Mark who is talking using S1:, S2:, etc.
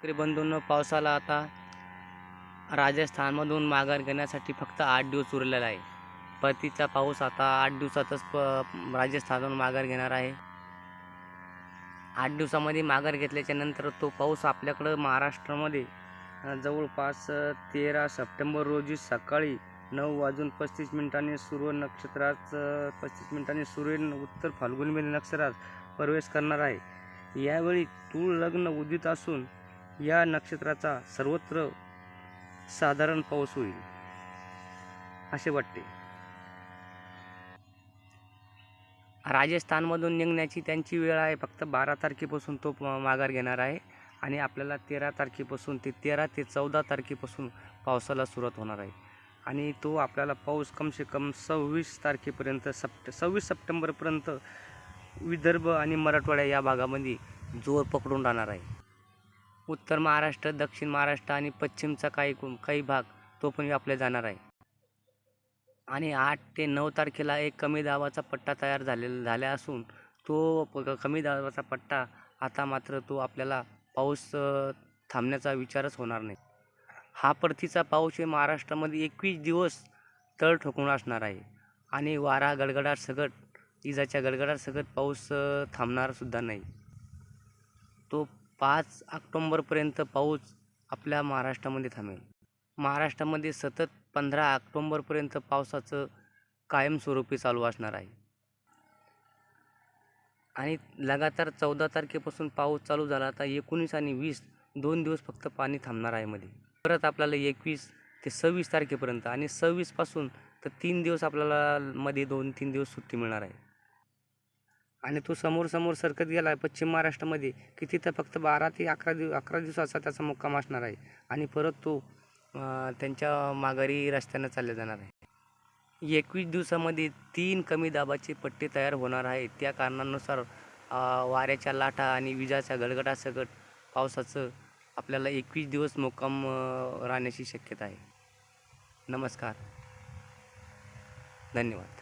S1: शेतकरी बंधूंनो पावसाला आता राजस्थानमधून माघार घेण्यासाठी फक्त आठ दिवस उरलेला आहे. परतीचा पाऊस आता आठ दिवसातच प राजस्थानमधून माघार घेणार आहे. आठ दिवसामध्ये माघार घेतल्याच्या नंतर तो पाऊस आपल्याकडं महाराष्ट्रामध्ये जवळपास तेरा सप्टेंबर रोजी सकाळी नऊ वाजून पस्तीस मिनिटांनी सूर्य नक्षत्रात पस्तीस मिनिटांनी सूर्य उत्तर फाल्गुनमध्ये नक्षत्रात प्रवेश करणार आहे. यावेळी तूळ लग्न उदित असून या नक्षत्राचा सर्वत्र साधारण पाऊस होईल असे वाटते. राजस्थानमधून निघण्याची त्यांची वेळ आहे फक्त बारा तारखेपासून तो माघार घेणार आहे आणि आपल्याला तेरा तारखेपासून ते तेरा ते चौदा तारखेपासून पावसाला सुरुवात होणार आहे. आणि तो आपल्याला पाऊस कमसे कम सव्वीस तारखेपर्यंत सप्ट सव्वीस सप्टेंबरपर्यंत विदर्भ आणि मराठवाड्या या भागामध्ये जोर पकडून राहणार आहे. उत्तर महाराष्ट्र दक्षिण महाराष्ट्र आणि पश्चिमचा काही काही भाग तो पण व्यापला जाणार आहे. आणि आठ ते नऊ तारखेला एक कमी दाबाचा पट्टा तयार झालेला झाला असून तो कमी दाबाचा पट्टा आता मात्र तो आपल्याला पाऊस थांबण्याचा विचारच होणार नाही. हा परतीचा पाऊस हे महाराष्ट्रामध्ये एकवीस दिवस तळ ठोकून असणार आहे. आणि वारा गडगडाट सगट इजाच्या गडगडाट सगट पाऊस थांबणारसुद्धा नाही. तो पाच ऑक्टोंबरपर्यंत पाऊस आपल्या महाराष्ट्रामध्ये थांबेल. महाराष्ट्रामध्ये सतत पंधरा ऑक्टोंबरपर्यंत पावसाचं कायमस्वरूपी चालू असणार आहे. आणि लगातार चौदा तारखेपासून पाऊस चालू झाला आता एकोणीस आणि वीस दोन दिवस फक्त पाणी थांबणार आहे मध्ये. परत आपल्याला एकवीस ते सव्वीस तारखेपर्यंत आणि सव्वीसपासून तर तीन दिवस आपल्याला मध्ये दोन तीन दिवस सुट्टी मिळणार आहे. आणि तो समोर समोर सरकत गेला आहे पश्चिम महाराष्ट्रामध्ये की तिथं फक्त बारा ते अकरा दिव अकरा दिवसाचा त्याचा मुक्काम असणार आहे. आणि परत तो त्यांच्या माघारी रस्त्यानं चालल्या जाणार आहे. एकवीस दिवसामध्ये तीन कमी दाबाचे पट्टे तयार होणार आहेत. त्या कारणानुसार वाऱ्याच्या लाटा आणि विजाच्या गडगडासकट पावसाचं आपल्याला एकवीस दिवस मुक्काम राहण्याची शक्यता आहे. नमस्कार. धन्यवाद.